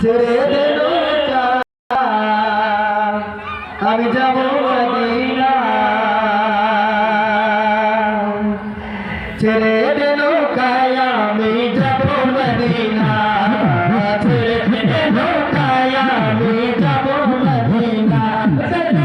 ছেড়ে দে নৌকা। আমি যাব মদিনা। ছেড়ে দে নৌকায় আমি যাব মদিনা। ছেড়ে দে আমি যাব ছেড়ে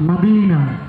مدينة.